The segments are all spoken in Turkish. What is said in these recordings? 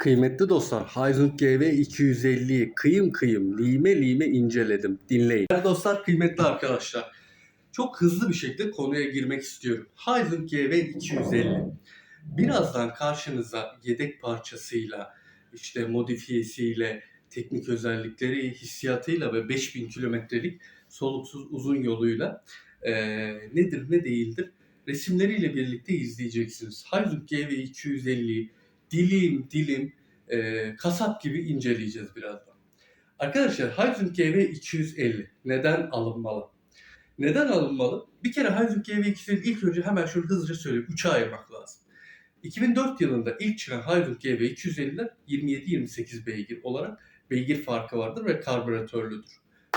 Kıymetli dostlar, Hyzon GV 250'yi kıyım kıyım, lime lime inceledim. Dinleyin. Değerli dostlar, kıymetli arkadaşlar. Çok hızlı bir şekilde konuya girmek istiyorum. Hyzon GV 250. Birazdan karşınıza yedek parçasıyla, işte modifiyesiyle, teknik özellikleri, hissiyatıyla ve 5000 kilometrelik soluksuz uzun yoluyla eee, nedir ne değildir resimleriyle birlikte izleyeceksiniz. Hyzon GV 250'yi dilim dilim e, kasap gibi inceleyeceğiz birazdan. Arkadaşlar Hyzon GV 250 neden alınmalı? Neden alınmalı? Bir kere Hyzon GV 250 ilk önce hemen şunu hızlıca söyleyeyim. Üçe ayırmak lazım. 2004 yılında ilk çıkan Hyzon GV 250'ler 27-28 beygir olarak beygir farkı vardır ve karbüratörlüdür.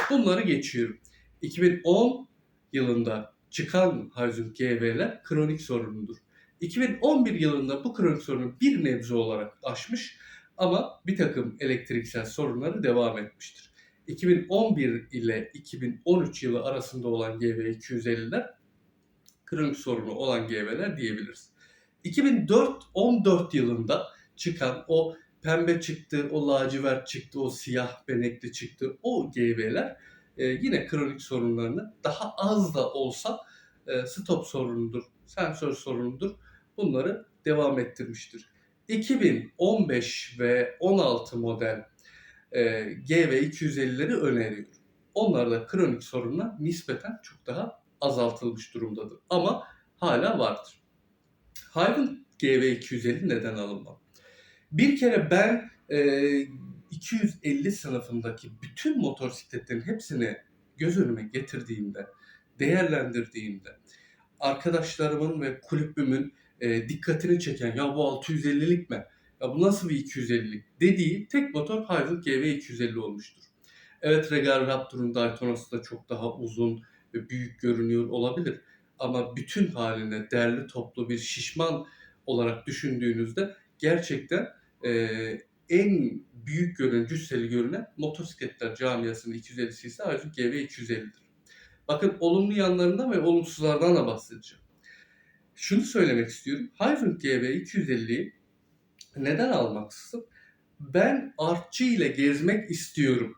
Bunları geçiyorum. 2010 yılında çıkan Hyzon GV'ler kronik sorunludur. 2011 yılında bu kronik sorunu bir nebze olarak aşmış ama bir takım elektriksel sorunları devam etmiştir. 2011 ile 2013 yılı arasında olan GV250'ler kronik sorunu olan GV'ler diyebiliriz. 2004-14 yılında çıkan o pembe çıktı, o lacivert çıktı, o siyah benekli çıktı, o GV'ler e, yine kronik sorunlarını daha az da olsa e, stop sorunudur, sensör sorunudur bunları devam ettirmiştir. 2015 ve 16 model e, GV250'leri öneriyorum. Onlar da kronik sorunlar nispeten çok daha azaltılmış durumdadır. Ama hala vardır. Hayvan GV250 neden alınmalı? Bir kere ben e, 250 sınıfındaki bütün motosikletlerin hepsini göz önüme getirdiğimde, değerlendirdiğimde, arkadaşlarımın ve kulübümün e, dikkatini çeken ya bu 650'lik mi? Ya bu nasıl bir 250'lik dediği tek motor Hyundai GV 250 olmuştur. Evet Regal Raptor'un Daytona'sı da çok daha uzun ve büyük görünüyor olabilir. Ama bütün haline derli toplu bir şişman olarak düşündüğünüzde gerçekten e, en büyük görünen, cüsseli görünen motosikletler camiasının 250'si ise Hyundai GV 250'dir. Bakın olumlu yanlarından ve olumsuzlardan da bahsedeceğim şunu söylemek istiyorum. Hyzon GV 250'yi neden almaksızın? Ben artçı ile gezmek istiyorum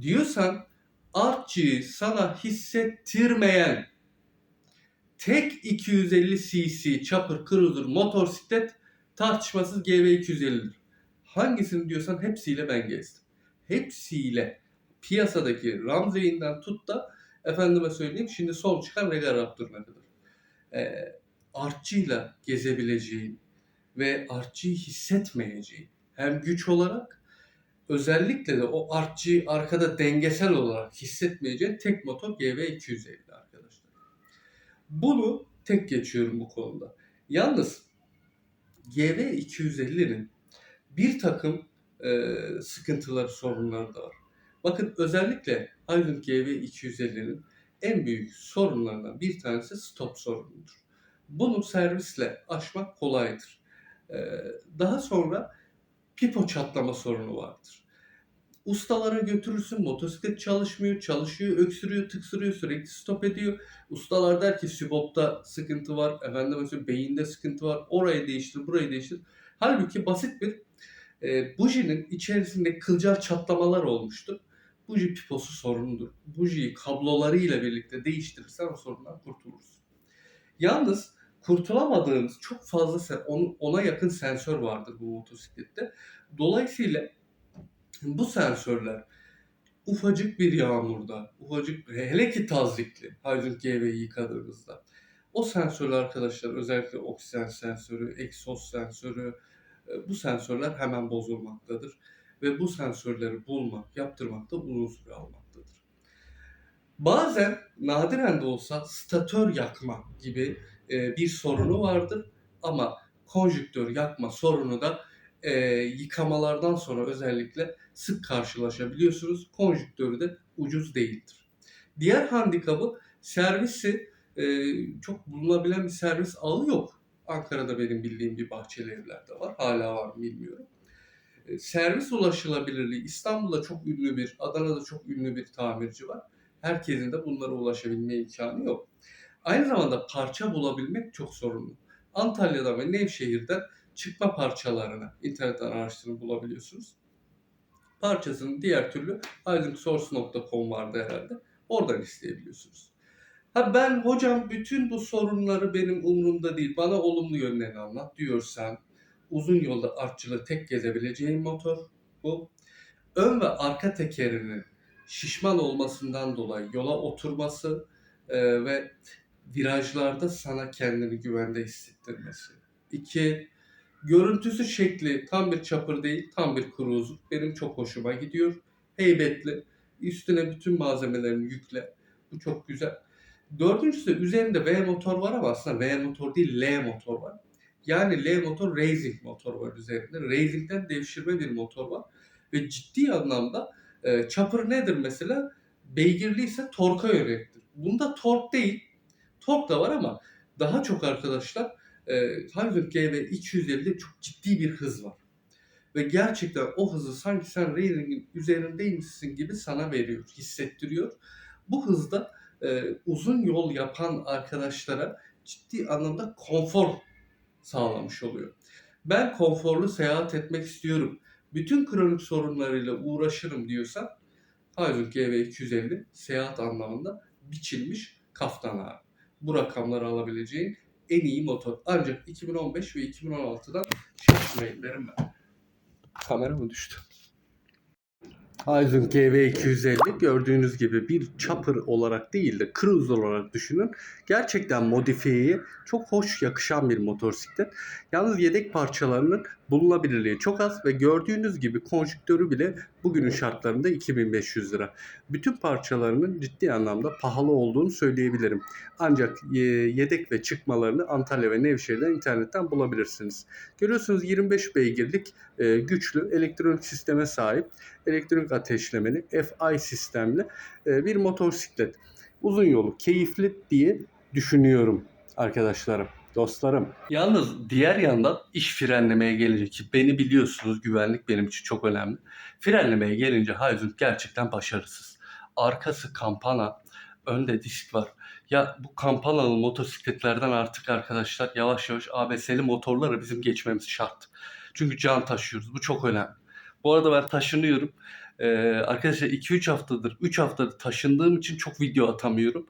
diyorsan artçıyı sana hissettirmeyen tek 250 cc chopper cruiser motosiklet tartışmasız GV 250'dir. Hangisini diyorsan hepsiyle ben gezdim. Hepsiyle piyasadaki Ramsey'inden tut da efendime söyleyeyim şimdi son çıkan Regal Raptor'una kadar. Ee, artçıyla gezebileceğin ve artçıyı hissetmeyeceğin hem güç olarak özellikle de o artçıyı arkada dengesel olarak hissetmeyeceğin tek motor GV250 arkadaşlar. Bunu tek geçiyorum bu konuda. Yalnız GV250'nin bir takım e, sıkıntıları, sorunları da var. Bakın özellikle Hyundai GV250'nin en büyük sorunlarından bir tanesi stop sorunudur. Bunu servisle aşmak kolaydır. Ee, daha sonra pipo çatlama sorunu vardır. Ustalara götürürsün, motosiklet çalışmıyor, çalışıyor, öksürüyor, tıksırıyor, sürekli stop ediyor. Ustalar der ki sübopta sıkıntı var, efendim mesela beyinde sıkıntı var, orayı değiştir, burayı değiştir. Halbuki basit bir e, bujinin içerisinde kılcal çatlamalar olmuştur. Buji piposu sorunudur. Bujiyi kablolarıyla birlikte değiştirirsen o sorundan kurtulursun. Yalnız kurtulamadığımız çok fazla ona yakın sensör vardır bu motosiklette. Dolayısıyla bu sensörler ufacık bir yağmurda, ufacık hele ki tazikli Hyundai GV'yi yıkadığınızda o sensörler arkadaşlar özellikle oksijen sensörü, egzoz sensörü bu sensörler hemen bozulmaktadır ve bu sensörleri bulmak, yaptırmak da uzun süre almaktadır. Bazen nadiren de olsa statör yakma gibi e, bir sorunu vardır ama konjüktör yakma sorunu da e, yıkamalardan sonra özellikle sık karşılaşabiliyorsunuz. Konjüktörü de ucuz değildir. Diğer handikabı servisi e, çok bulunabilen bir servis ağı yok. Ankara'da benim bildiğim bir bahçeli evlerde var. Hala var mı bilmiyorum. E, servis ulaşılabilirliği İstanbul'da çok ünlü bir, Adana'da çok ünlü bir tamirci var. Herkesin de bunlara ulaşabilme imkanı yok. Aynı zamanda parça bulabilmek çok sorunlu. Antalya'da ve Nevşehir'de çıkma parçalarını internetten araştırıp bulabiliyorsunuz. Parçasının diğer türlü aydınsource.com vardı herhalde. Oradan isteyebiliyorsunuz. Ha ben hocam bütün bu sorunları benim umurumda değil. Bana olumlu yönlerini anlat diyorsan uzun yolda artçılı tek gezebileceğin motor bu. Ön ve arka tekerinin şişman olmasından dolayı yola oturması e, ve virajlarda sana kendini güvende hissettirmesi. İki, görüntüsü şekli tam bir çapır değil, tam bir cruiser. Benim çok hoşuma gidiyor. Heybetli. Üstüne bütün malzemelerini yükle. Bu çok güzel. Dördüncüsü üzerinde V motor var ama aslında V motor değil L motor var. Yani L motor racing motor var üzerinde. Racing'den devşirme bir motor var. Ve ciddi anlamda e, chopper nedir mesela? Beygirliyse torka yöneliktir. Bunda tork değil. Tork da var ama daha çok arkadaşlar e, Hyundai GV 250'de çok ciddi bir hız var. Ve gerçekten o hızı sanki sen Racing'in üzerindeymişsin gibi sana veriyor, hissettiriyor. Bu hızda e, uzun yol yapan arkadaşlara ciddi anlamda konfor sağlamış oluyor. Ben konforlu seyahat etmek istiyorum. Bütün kronik sorunlarıyla uğraşırım diyorsan Hyundai GV 250 seyahat anlamında biçilmiş kaftan ağrı. Bu rakamları alabileceğin en iyi motor. Ancak 2015 ve 2016'dan şaşmayın derim ben. Kamera mı düştü? Aizen GV250 gördüğünüz gibi bir chopper olarak değil de cruiser olarak düşünün. Gerçekten modifiyeye çok hoş yakışan bir motosiklet. Yalnız yedek parçalarının bulunabilirliği çok az ve gördüğünüz gibi konjüktörü bile bugünün şartlarında 2500 lira. Bütün parçalarının ciddi anlamda pahalı olduğunu söyleyebilirim. Ancak e, yedek ve çıkmalarını Antalya ve Nevşehir'den internetten bulabilirsiniz. Görüyorsunuz 25 beygirlik e, güçlü elektronik sisteme sahip elektronik ateşlemeli FI sistemli e, bir motosiklet. Uzun yolu keyifli diye düşünüyorum arkadaşlarım, dostlarım. Yalnız diğer yandan iş frenlemeye gelince ki beni biliyorsunuz güvenlik benim için çok önemli. Frenlemeye gelince Hayzun gerçekten başarısız. Arkası kampana, önde disk var. Ya bu kampanalı motosikletlerden artık arkadaşlar yavaş yavaş ABS'li motorlara bizim geçmemiz şart. Çünkü can taşıyoruz. Bu çok önemli. Bu arada ben taşınıyorum. Ee, arkadaşlar 2-3 haftadır, 3 haftadır taşındığım için çok video atamıyorum.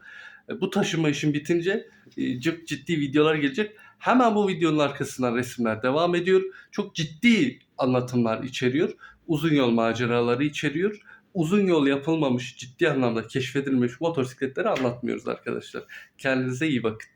E, bu taşınma işim bitince e, ciddi videolar gelecek. Hemen bu videonun arkasından resimler devam ediyor. Çok ciddi anlatımlar içeriyor. Uzun yol maceraları içeriyor. Uzun yol yapılmamış, ciddi anlamda keşfedilmiş motosikletleri anlatmıyoruz arkadaşlar. Kendinize iyi bakın.